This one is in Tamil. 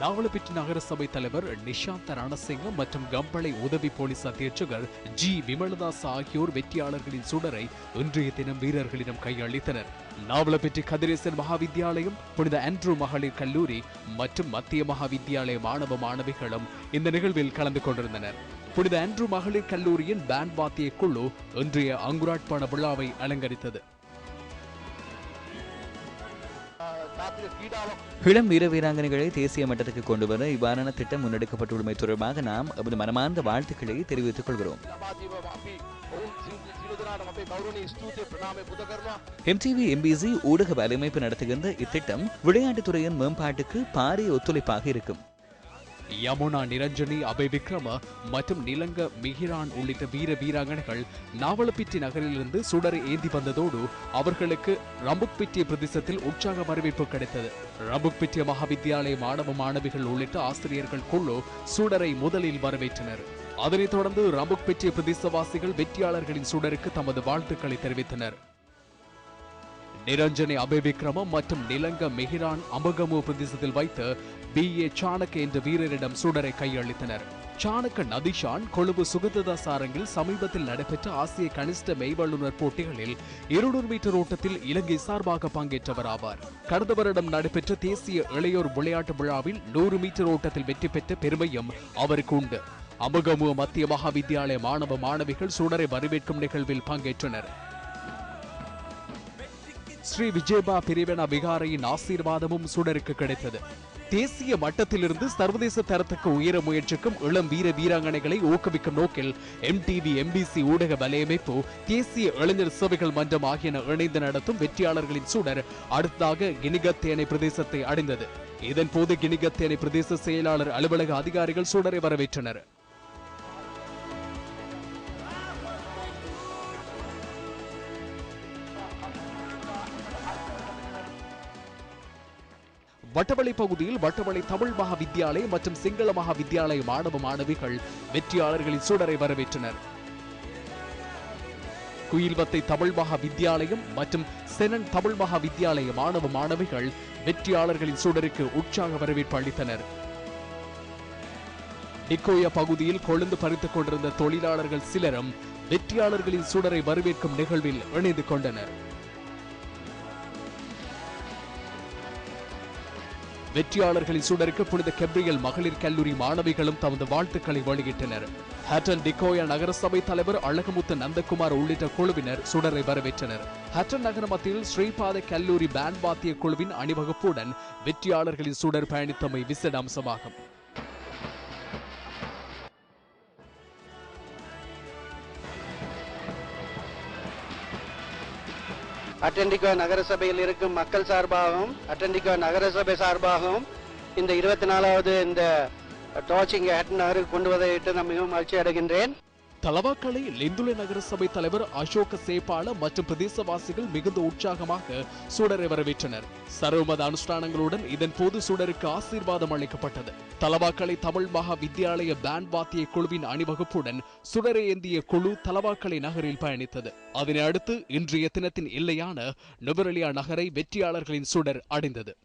நாவலப்பிட்டி நகரசபை தலைவர் நிஷாந்த ரணசிங்க மற்றும் கம்பளை உதவி போலீஸ் அத்தியட்சகர் ஜி. விமலதாஸ் ஆகியோர் வெற்றியாளர்களின் சுடரை இன்றைய தினம் வீரர்களிடம் கையளித்தனர். நாவலப்பிட்டி கதிரேசன் மகாவித்யாலயம் புனித ஆண்ட்ரூ மகளிர் கல்லூரி மற்றும் மத்திய மகாவித்யாலய மாணவ மாணவிகளும் இந்த நிகழ்வில் கலந்து கொண்டிருந்தனர். புனித ஆண்ட்ரூ மகளிர் கல்லூரியின் பேண்ட் வாத்திய குழு இன்றைய அங்குராட்பான விழாவை அலங்கரித்தது. இளம் வீர வீராங்கனைகளை தேசிய மட்டத்துக்கு கொண்டு வர இவ்வாறான திட்டம் முன்னெடுக்கப்பட்டுள்ளமை தொடர்பாக நாம் எமது மனமார்ந்த வாழ்த்துக்களை தெரிவித்துக் கொள்கிறோம். எம்டிவி எம்பிசி ஊடக வலையமைப்பு நடத்துகின்ற இத்திட்டம் விளையாட்டுத்துறையின் மேம்பாட்டுக்கு பாரிய ஒத்துழைப்பாக இருக்கும். யமுனா நிரஞ்சனி அபய் விக்ரம மற்றும் நிலங்க மிகிரான் உள்ளிட்ட வீர வீராங்கனைகள் நாவலப்பிட்டி நகரிலிருந்து சுடரை ஏந்தி வந்ததோடு அவர்களுக்கு ரம்புக்பிட்டி பிரதேசத்தில் உற்சாக வரவேற்பு கிடைத்தது. ரம்புக்பிட்டி மகாவித்யாலய மாணவ மாணவிகள் உள்ளிட்ட ஆசிரியர்கள் குழு சுடரை முதலில் வரவேற்றனர். அதனைத் தொடர்ந்து ரம்புக்பிட்டிய பிரதேசவாசிகள் வெற்றியாளர்களின் சுடருக்கு தமது வாழ்த்துக்களை தெரிவித்தனர். நிரஞ்சனை அபிவிக்ரமம் மற்றும் நிலங்க மெஹிரான் அமகமு பிரதேசத்தில் வைத்து பி. ஏ. சாணக்க என்ற வீரரிடம் சுடரை கையளித்தனர். சாணக்க நதிஷான் கொழும்பு சுகததாஸ் அரங்கில் சமீபத்தில் நடைபெற்ற ஆசிய கனிஷ்ட மெய்வல்லுநர் போட்டிகளில் இருநூறு மீட்டர் ஓட்டத்தில் இலங்கை சார்பாக பங்கேற்றவர் ஆவார் கடந்த வருடம் நடைபெற்ற தேசிய இளையோர் விளையாட்டு விழாவில் நூறு மீட்டர் ஓட்டத்தில் வெற்றி பெற்ற பெருமையும் அவருக்கு உண்டு. அமகமு மத்திய மகாவித்யாலய மாணவ மாணவிகள் சுடரை வரவேற்கும் நிகழ்வில் பங்கேற்றனர். ஸ்ரீ விஜயபா பிரிவினா விகாரையின் ஆசீர்வாதமும் சுடருக்கு கிடைத்தது. தேசிய மட்டத்திலிருந்து சர்வதேச தரத்துக்கு உயர முயற்சிக்கும் இளம் வீர வீராங்கனைகளை ஊக்குவிக்கும் நோக்கில் எம்டிவி எம்பிசி ஊடக வலையமைப்பு தேசிய இளைஞர் சேவைகள் மன்றம் ஆகியன இணைந்து நடத்தும் வெற்றியாளர்களின் சுடர் அடுத்ததாக கினிகத்தேனை பிரதேசத்தை அடைந்தது. இதன்போது கினிகத்தேனை பிரதேச செயலாளர் அலுவலக அதிகாரிகள் சுடரை வரவேற்றனர். வட்டவளை பகுதியில் வட்டவளை தமிழ் மகாவித்யாலய மற்றும் சிங்கள மகாவித்யாலய மாணவ மாணவிகள் வெற்றியாளர்களின் சூடரை வரவேற்றனர். குயில்வத்தை தமிழ் மகா மற்றும் செனன் தமிழ் மகா வித்யாலய மாணவ மாணவிகள் வெற்றியாளர்களின் சுடருக்கு உற்சாக வரவேற்பு அளித்தனர். டிக்கோயா பகுதியில் கொழுந்து பறித்துக் கொண்டிருந்த தொழிலாளர்கள் சிலரும் வெற்றியாளர்களின் சுடரை வரவேற்கும் நிகழ்வில் இணைந்து கொண்டனர். வெற்றியாளர்களின் சுடருக்கு புனித கெப்ரியல் மகளிர் கல்லூரி மாணவிகளும் தமது வாழ்த்துக்களை வெளியிட்டனர் ஹட்டன் டிகோயா நகரசபை தலைவர் அழகமுத்து நந்தகுமார் உள்ளிட்ட குழுவினர் சுடரை வரவேற்றனர். ஹட்டன் நகர மத்தியில் ஸ்ரீபாத கல்லூரி பேண்ட் வாத்திய குழுவின் அணிவகுப்புடன் வெற்றியாளர்களின் சுடர் பயணித்தமை விசேட அம்சமாகும். அட்டண்டிகோ நகரசபையில் இருக்கும் மக்கள் சார்பாகவும் அட்டண்டிகோ நகரசபை சார்பாகவும் இந்த இருபத்தி நாலாவது இந்த டார்ச்சிங் ஹட்டன் நகருக்கு கொண்டு வதையிட்டு நான் மிகவும் மகிழ்ச்சி அடைகின்றேன். தலவாக்கலை லெந்துலை நகரசபை தலைவர் அசோக சேப்பாள மற்றும் பிரதேசவாசிகள் மிகுந்த உற்சாகமாக சுடரை வரவேற்றனர். சர்வமத அனுஷ்டானங்களுடன் இதன் போது சுடருக்கு ஆசீர்வாதம் அளிக்கப்பட்டது. தலவாக்கலை தமிழ் மகா வித்யாலய பேண்ட் வாத்திய குழுவின் அணிவகுப்புடன் சுடரை ஏந்திய குழு தலவாக்கலை நகரில் பயணித்தது. அதனை அடுத்து இன்றைய தினத்தின் எல்லையான நுவரெலியா நகரை வெற்றியாளர்களின் சுடர் அடைந்தது.